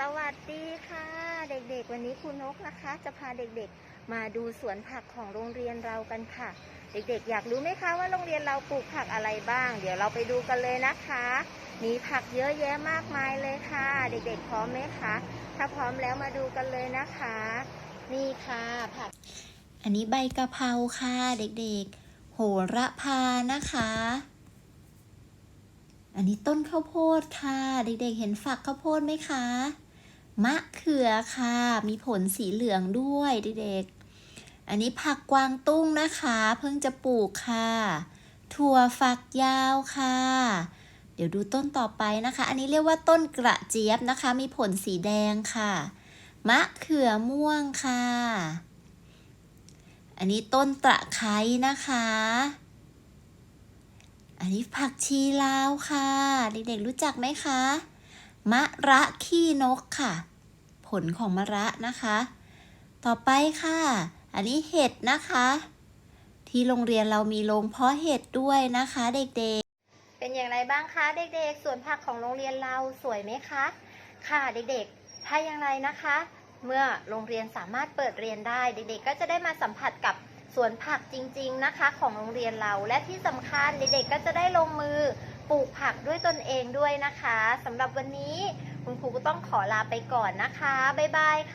สวัสดีค่ะ เด็กๆ วันนี้ครูนกนะคะ จะพาเด็กๆ มาดูสวนผักของโรงเรียนเรากันค่ะ เด็กๆ อยากรู้ไหมคะว่าโรงเรียนเราปลูกผักอะไรบ้าง เดี๋ยวเราไปดูกันเลยนะคะ มีผักเยอะแยะมากมายเลยค่ะ เด็กๆ พร้อมไหมคะถ้าพร้อมแล้วมาดูกันเลยนะคะ นี่ค่ะผัก อันนี้ใบกะเพราค่ะ เด็กๆ โหระพานะคะ อันนี้ต้นข้าวโพดค่ะ เด็กๆ เห็นฝักข้าวโพดไหมคะ มะเขือค่ะ มีผลสีเหลืองด้วยเด็กๆ อันนี้ผักกวางตุ้งนะคะ เพิ่งจะปลูกค่ะ ถั่วฝักยาวค่ะ เดี๋ยวดูต้นต่อไปนะคะ อันนี้เรียกว่าต้นกระเจี๊ยบนะคะ มีผลสีแดงค่ะ มะเขือม่วงค่ะ อันนี้ต้นตะไคร้นะคะ อันนี้ผักชีลาวค่ะ เด็กๆรู้จักไหมคะ มะระขี้นกค่ะ ผลของมะระนะคะ ต่อไปค่ะ อันนี้เห็ดนะคะ ที่โรงเรียนเรามีโรงเพาะเห็ดด้วยนะคะ เด็กๆ เป็นอย่างไรบ้างคะเด็กๆ สวนผักของโรงเรียนเราสวยไหมคะ ค่ะเด็กๆ ถ้าอย่างไรนะคะ เมื่อโรงเรียนสามารถเปิดเรียนได้เด็กๆ ก็จะได้มาสัมผัสกับ สวนผักจริงๆนะคะของโรงเรียนเราและที่สำคัญเด็กๆก็จะได้ลงมือปลูกผักด้วยตนเองด้วยนะคะสำหรับวันนี้คุณครูก็ต้องขอลาไปก่อนนะคะ บ๊ายบายค่ะ